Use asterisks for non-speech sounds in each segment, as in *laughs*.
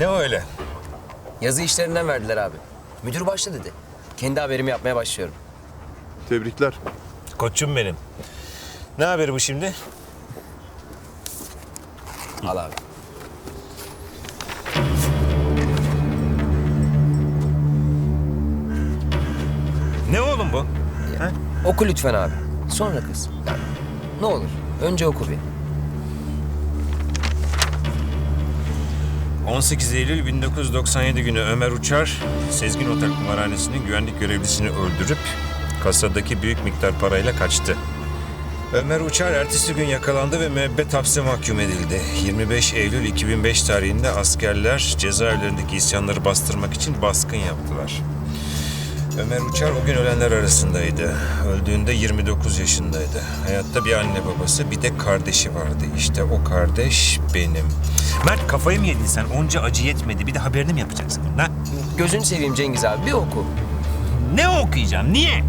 Ne o öyle? Yazı işlerinden verdiler abi. Müdür başla dedi. Kendi haberimi yapmaya başlıyorum. Tebrikler. Koçum benim. Ne haberi bu şimdi? Al abi. Ne oğlum bu? Oku lütfen abi. Sonra kız. Yani ne olur. Önce oku bir. 18 Eylül 1997 günü Ömer Uçar, Sezgin Otel Kumarhanesi'nin güvenlik görevlisini öldürüp kasadaki büyük miktar parayla kaçtı. Ömer Uçar ertesi gün yakalandı ve müebbet hapse mahkum edildi. 25 Eylül 2005 tarihinde askerler cezaevlerindeki isyanları bastırmak için baskın yaptılar. Ömer Uçar o gün ölenler arasındaydı. Öldüğünde 29 yaşındaydı. Hayatta bir anne babası bir de kardeşi vardı. İşte o kardeş benim. Mert kafayı mı yedin sen? Onca acı yetmedi. Bir de haberini mi yapacaksın bunun ha? Gözünü seveyim Cengiz abi. Bir oku. Ne okuyacağım? Niye?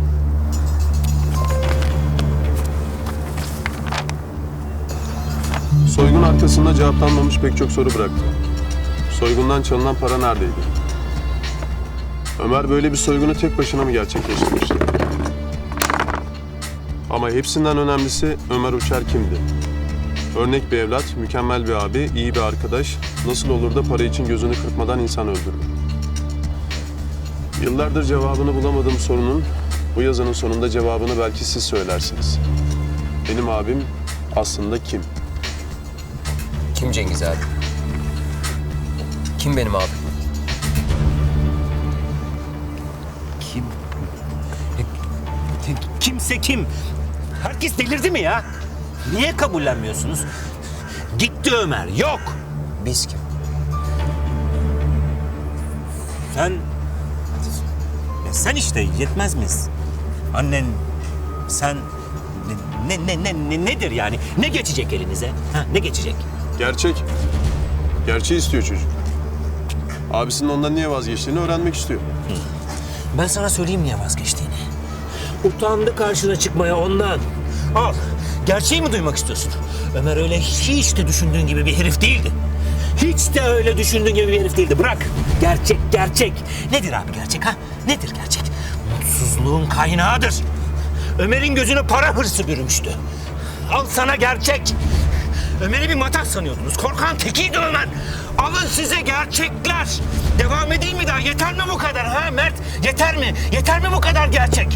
Soygun arkasında cevaplanmamış pek çok soru bıraktı. Soygundan çalınan para neredeydi? Ömer böyle bir soygunu tek başına mı gerçekleştirmişti? Ama hepsinden önemlisi Ömer Uçar kimdi? Örnek bir evlat, mükemmel bir abi, iyi bir arkadaş, nasıl olur da para için gözünü kırpmadan insan öldürür? Yıllardır cevabını bulamadığım sorunun bu yazının sonunda cevabını belki siz söylersiniz. Benim abim aslında kim? Kim Cengiz abi? Kim benim abi? Kimse kim? Herkes delirdi mi ya? Niye kabullenmiyorsunuz? Gitti Ömer, yok. Biz kim? Sen... Ya sen işte yetmez miyiz? Annen, sen... Ne, ne, ne, ne, nedir yani? Ne geçecek elinize? Ha, ne geçecek? Gerçek. Gerçeği istiyor çocuk. Abisinin ondan niye vazgeçtiğini öğrenmek istiyor. Ben sana söyleyeyim niye vazgeçtiğini. Utandı karşına çıkmaya ondan. Al. Gerçeği mi duymak istiyorsun? Ömer öyle hiç de düşündüğün gibi bir herif değildi. Hiç de öyle düşündüğün gibi bir herif değildi. Bırak. Gerçek, gerçek. Nedir abi gerçek ha? Nedir gerçek? Mutsuzluğun kaynağıdır. Ömer'in gözüne para hırsı bürümüştü. Al sana gerçek. Ömer'i bir matak sanıyordunuz. Korkan tekiydi Ömer. Alın size gerçekler. Devam edeyim mi daha? Yeter mi bu kadar ha Mert? Yeter mi? Yeter mi bu kadar gerçek?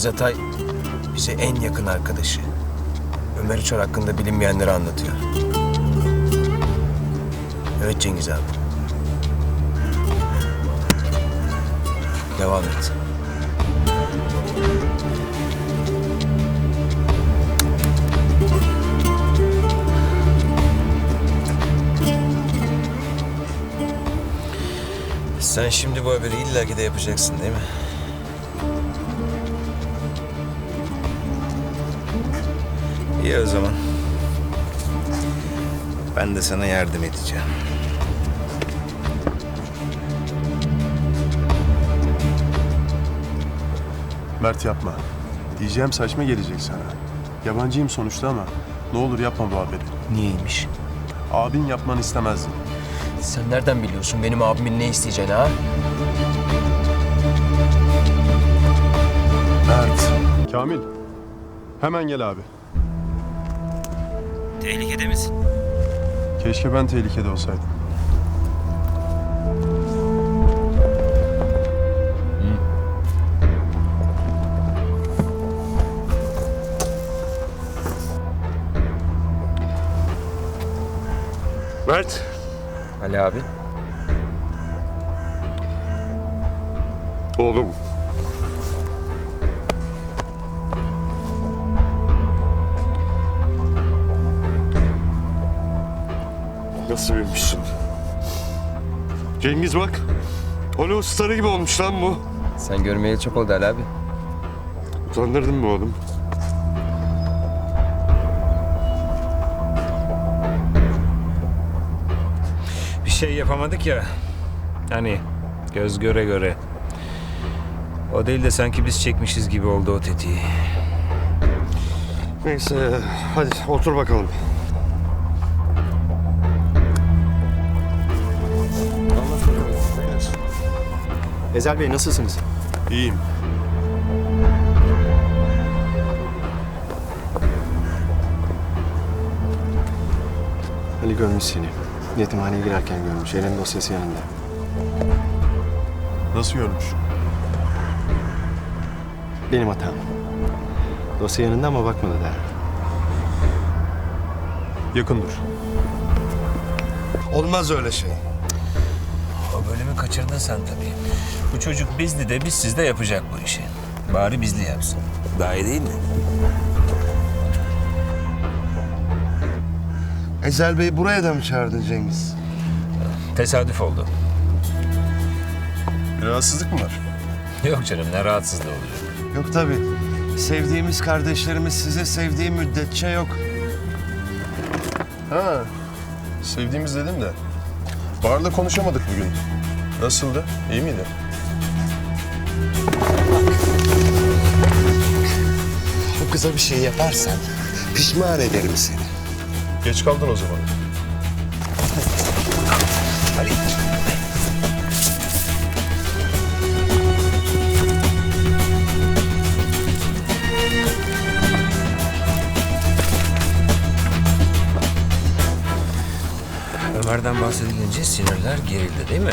Cengiz Atay bize en yakın arkadaşı. Ömer Uçar hakkında bilinmeyenleri anlatıyor. Evet Cengiz abi. Devam et. Sen şimdi bu haberi illaki de yapacaksın değil mi? İyi o zaman. Ben de sana yardım edeceğim. Mert yapma. Diyeceğim saçma gelecek sana. Yabancıyım sonuçta ama ne olur yapma bu haberi. Niyeymiş? Abin yapmanı istemezdi. Sen nereden biliyorsun benim abimin ne isteyeceğini ha? Mert. Kamil. Hemen gel abi. Tehlikede misin? Keşke ben tehlikede olsaydım. Mert. Ali abi. Oğlum. Nasıl binmişsin? Cengiz bak. Hollywood starı gibi olmuş lan bu. Sen görmeyeli çok oldu Ali abi. Utandırdın mı oğlum? Bir şey yapamadık ya. Hani göz göre göre. O değil de sanki biz çekmişiz gibi oldu o tetiği. Neyse hadi otur bakalım. Ezel Bey nasılsınız? İyiyim. Ali görmüş seni. Yetimhaneye girerken görmüş. Elin dosyası yanında. Nasıl görmüş? Benim hatam. Dosya yanında ama bakmadı der. Yakın dur. Olmaz öyle şey. O bölümü kaçırdın sen tabii. Bu çocuk bizli de bizsiz de yapacak bu işi. Bari bizli yapsın. Daha iyi değil mi? Ezel Bey buraya da mı çağırdın Cengiz? Tesadüf oldu. Rahatsızlık mı var? Yok canım ne rahatsızlığı olacak. Yok tabii. Sevdiğimiz kardeşlerimiz size sevdiği müddetçe yok. Ha. Sevdiğimiz dedim de. Bahar'la konuşamadık bugün. Nasıldı? İyi miydi? Bu kıza bir şey yaparsan pişman ederim seni. Geç kaldın o zaman. Ömer'den bahsedilince sinirler gerildi değil mi?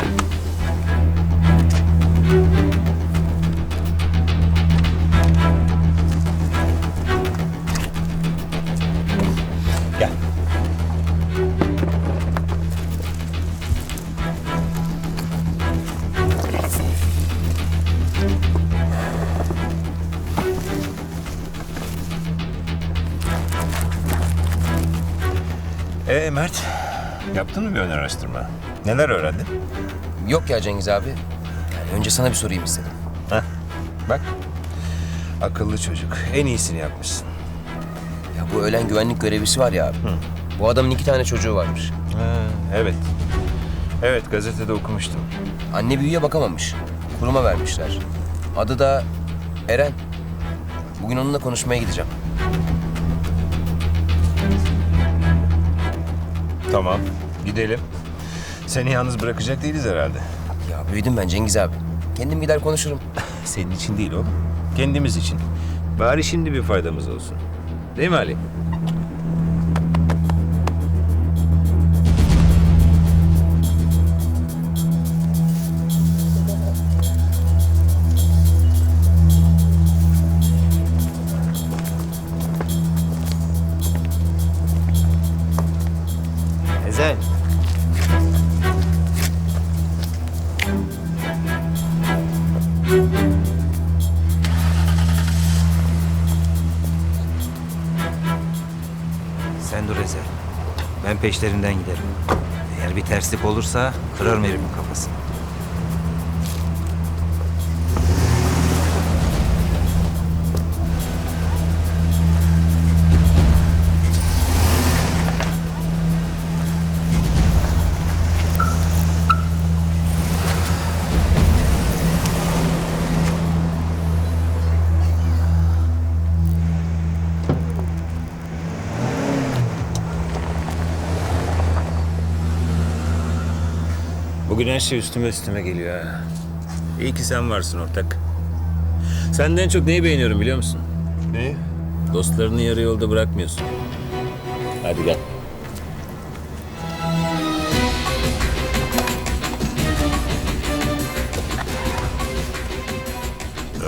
Gel. Ee Mert, yaptın mı bir ön araştırma? Neler öğrendin? Yok ya Cengiz abi. Yani önce sana bir sorayım istedim. Heh, bak. Akıllı çocuk. En iyisini yapmışsın. Ya bu ölen güvenlik görevlisi var ya abi. Bu adamın iki tane çocuğu varmış. Ha, evet. Evet, gazetede okumuştum. Anne büyüye bakamamış. Kuruma vermişler. Adı da Eren. Bugün onunla konuşmaya gideceğim. Tamam, gidelim. Seni yalnız bırakacak değiliz herhalde. Ya büyüdüm ben Cengiz abi. Kendim gider konuşurum. *laughs* Senin için değil oğlum. Kendimiz için. Bari şimdi bir faydamız olsun. Değil mi Ali? Peşlerinden giderim. Eğer bir terslik olursa kırarım herimin kafasını. Bugün her şey üstüme üstüme geliyor ha. İyi ki sen varsın ortak. Senden çok neyi beğeniyorum biliyor musun? Neyi? Dostlarını yarı yolda bırakmıyorsun. Hadi gel.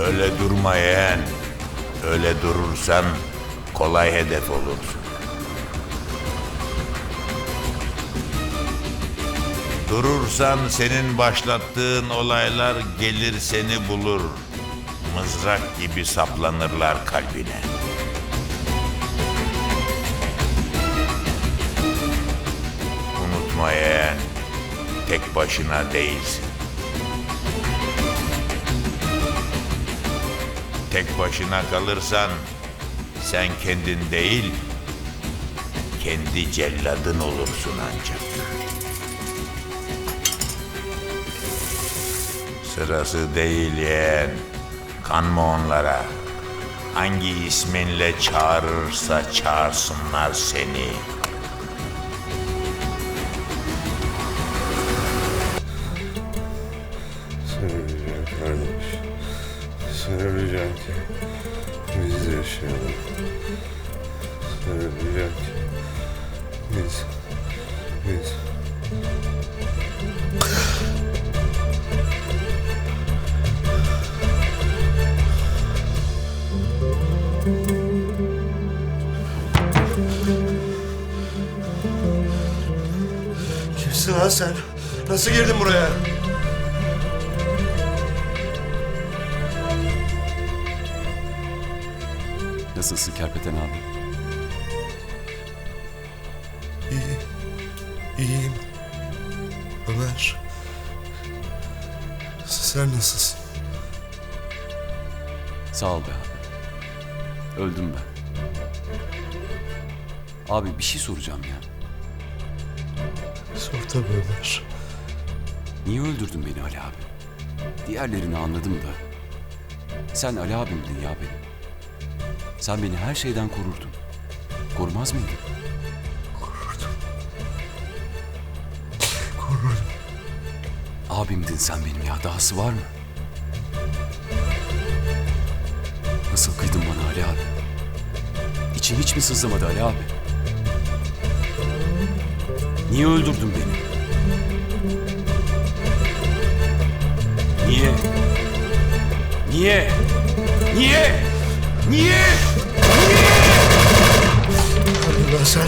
Öyle durma yeğen. Öyle durursan kolay hedef olursun. Durursan senin başlattığın olaylar gelir seni bulur. Mızrak gibi saplanırlar kalbine. Unutma yeğen, tek başına değilsin. tek başına kalırsan sen kendin değil, kendi celladın olursun ancak. Sırası değil yeğen. Kanma onlara. Hangi isminle çağırırsa çağırsınlar seni. Söyleyeceğim kardeş. Söyleyeceğim ki biz yaşayalım. Sen? Nasıl girdin buraya? Nasılsın Kerpeten abi? İyi. İyiyim. Ömer. Sen nasılsın? Sağ ol be abi. Öldüm ben. Abi bir şey soracağım ya. Tabii Ömer. Niye öldürdün beni Ali abi? Diğerlerini anladım da. Sen Ali abimdin ya benim. Sen beni her şeyden korurdun. Korumaz mıydın? Korurdum. Korurdum. Abimdin sen benim ya. Dahası var mı? Nasıl kıydın bana Ali abi? İçin hiç mi sızlamadı Ali abi? Niye öldürdün beni? Niye? Niye? Niye? Niye? Öldün lan sen.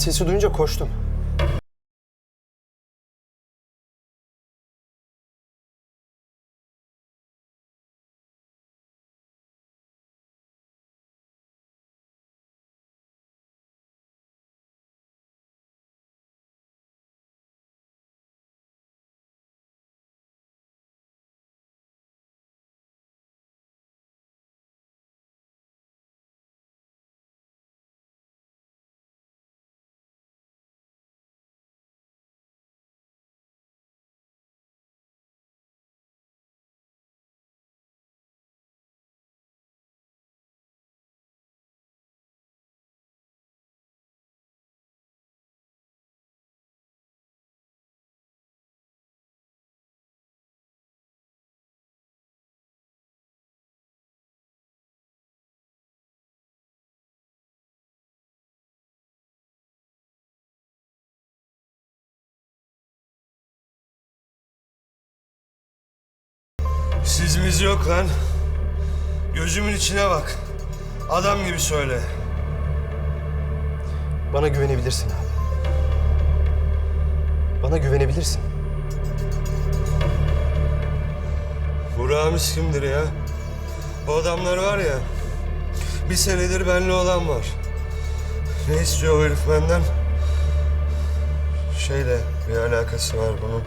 sesi duyunca koştum. Sizimiz yok lan. Gözümün içine bak. Adam gibi söyle. Bana güvenebilirsin abi. Bana güvenebilirsin. Bu Ramiz kimdir ya? O adamlar var ya. Bir senedir benimle olan var. Ne istiyor o herif benden? Şeyle bir alakası var bunun.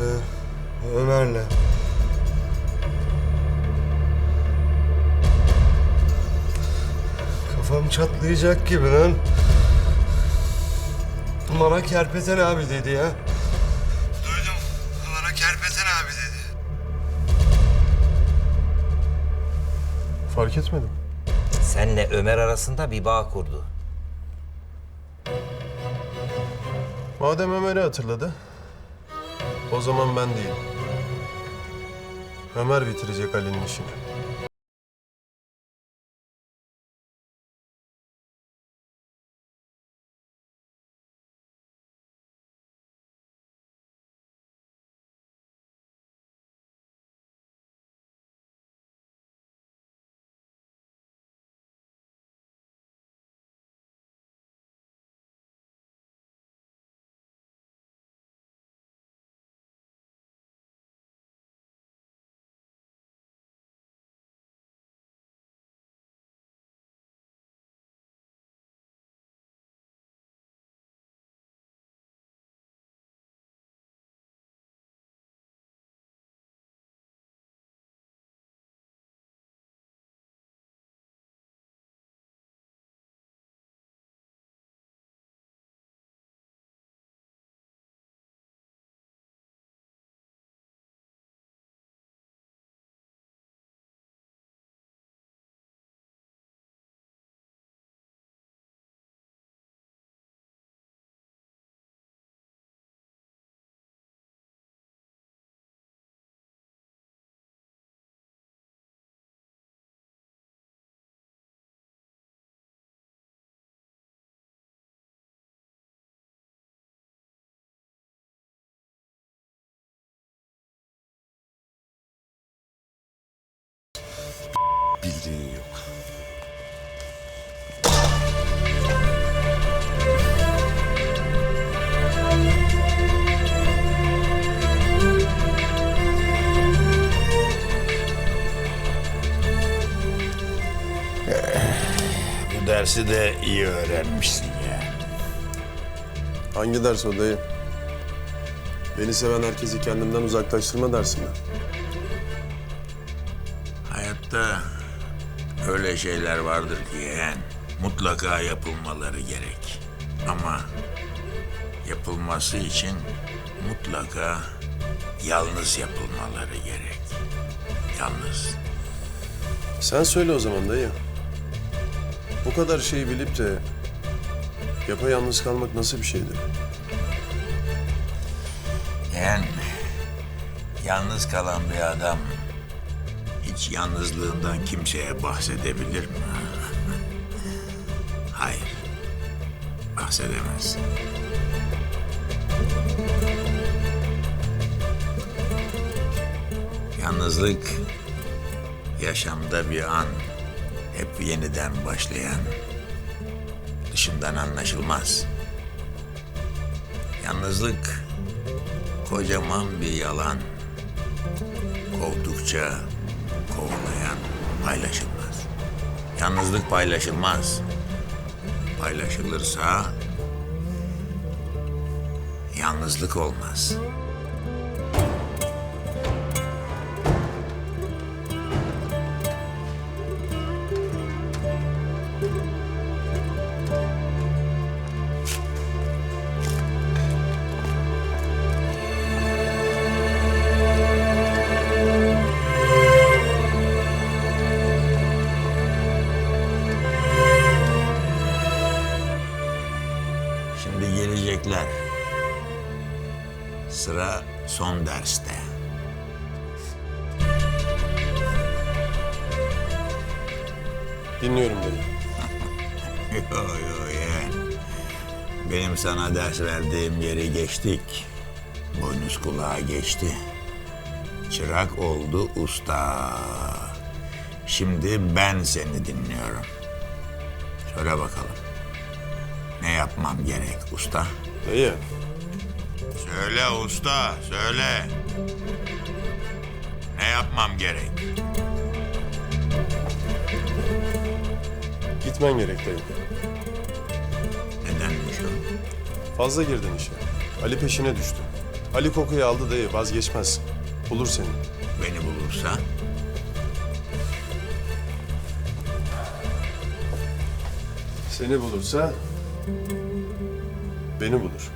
Ee, Ömer'le. Kafam çatlayacak gibi lan. Bana Kerpeten abi dedi ya. Duydum. Bana Kerpeten abi dedi. Fark etmedim. Senle Ömer arasında bir bağ kurdu. Madem Ömer'i hatırladı, o zaman ben değilim. Ömer bitirecek Ali'nin işini. Bildiğin yok. Bu dersi de iyi öğrenmişsin ya. Hangi ders o dayı? Beni seven herkesi kendimden uzaklaştırma dersi mi? Hayatta öyle şeyler vardır ki yeğen, mutlaka yapılmaları gerek. Ama yapılması için mutlaka yalnız yapılmaları gerek. Yalnız. Sen söyle o zaman dayı. Bu kadar şeyi bilip de yapayalnız kalmak nasıl bir şeydir? Yeğen, yalnız kalan bir adam yalnızlığından kimseye bahsedebilir mi? *laughs* Hayır, bahsedemez. Yalnızlık yaşamda bir an, hep yeniden başlayan, dışından anlaşılmaz. Yalnızlık kocaman bir yalan, kovdukça kovlayan paylaşılmaz. Yalnızlık paylaşılmaz. Paylaşılırsa yalnızlık olmaz. Derste. Dinliyorum dayı. *laughs* Yo yo yeğen. Benim sana ders verdiğim yeri geçtik. Boynuz kulağa geçti. Çırak oldu usta. Şimdi ben seni dinliyorum. Söyle bakalım. Ne yapmam gerek usta? Dayı, Söyle usta, söyle. Ne yapmam gerek? gitmen gerek dayı. Nedenmiş o? Fazla girdin işe. Ali peşine düştü. Ali kokuyu aldı dayı, vazgeçmez. Bulur seni. Beni bulursa Seni bulursa beni bulur.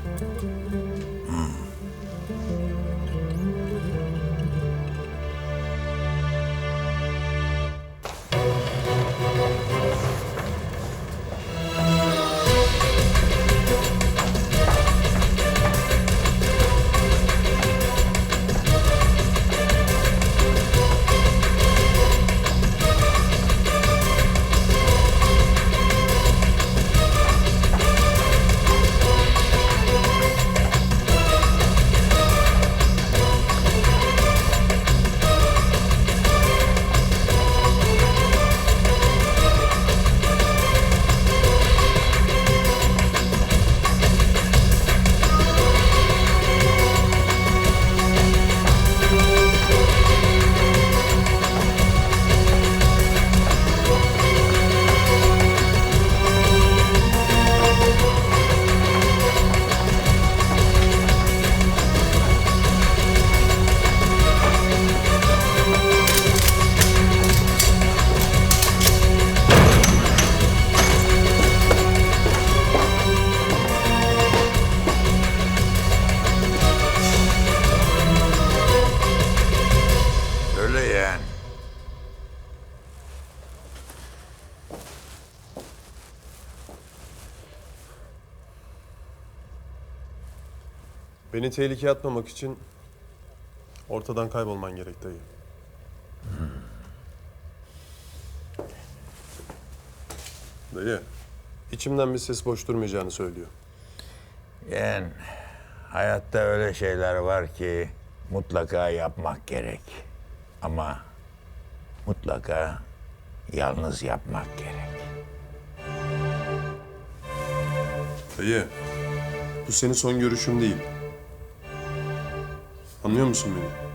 Beni tehlikeye atmamak için ortadan kaybolman gerek dayı. Dayı, içimden bir ses boş durmayacağını söylüyor. Yeğen, hayatta öyle şeyler var ki mutlaka yapmak gerek. Ama mutlaka yalnız yapmak gerek. Dayı, bu senin son görüşün değil. Anlıyor musun beni?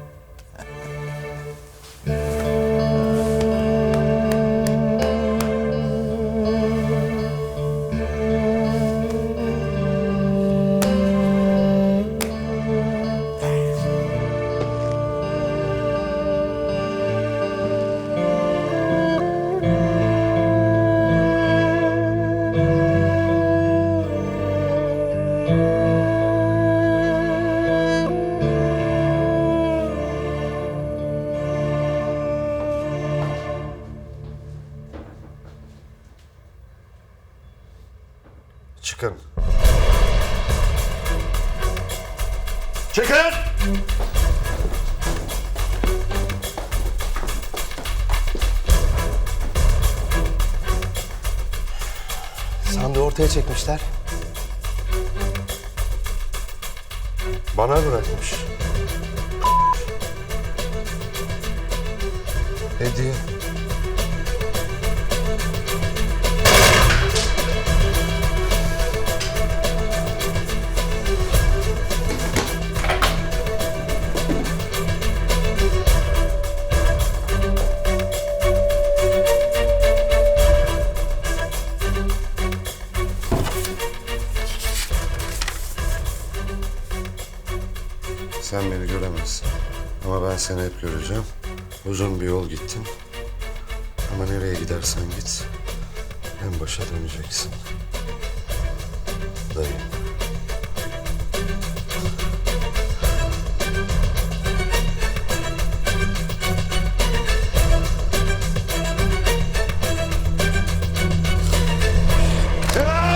Çıkın! Sandığı ortaya çekmişler. Bana bırakmış. Hediye. Seni hep göreceğim. Uzun bir yol gittin. Ama nereye gidersen git. En başa döneceksin. Dayı.